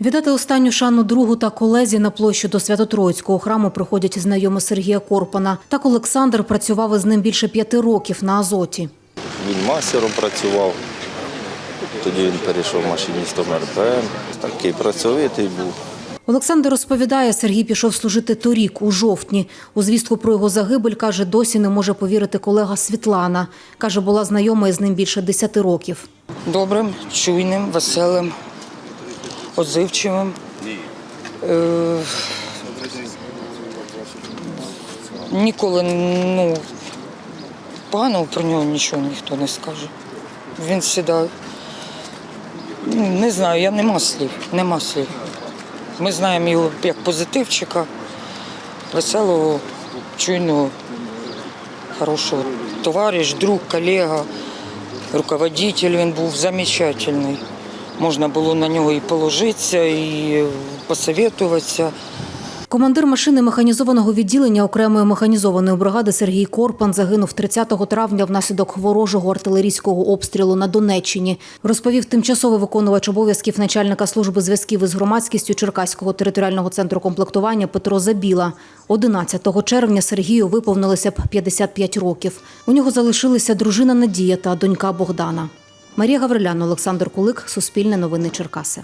Віддати останню шану другу та колезі на площу до Свято-Троїцького храму приходять знайомі Сергія Корпана. Так Олександр працював із ним більше п'яти років на Азоті. Він мастером працював. Тоді він перейшов машиністом РПМ. Такий працьовитий був. Олександр розповідає, Сергій пішов служити торік, у жовтні. У звістку про його загибель, каже, досі не може повірити колега Світлана. Каже, була знайома із ним більше десяти років. добрим, чуйним, веселим, озивчивим. Е, ніколи ну, поганого про нього нічого ніхто не скаже. Він завжди, ну, не знаю, я нема слів, нема слів. Ми знаємо його як позитивчика, веселого, чуйного, хорошого товариш, друг, колега руководитель він був замечательний. Можна було на нього і положитися, і посоветуватися. Командир машини механізованого відділення окремої механізованої бригади Сергій Корпан загинув 30 травня внаслідок ворожого артилерійського обстрілу на Донеччині. Розповів тимчасовий виконувач обов'язків начальника служби зв'язків із громадськістю Черкаського територіального центру комплектування Петро Забіла. 11 червня Сергію виповнилося б 55 років. У нього залишилися дружина Надія та донька Богдана. Марія Гаврилян, Олександр Кулик, Суспільне новини Черкаси.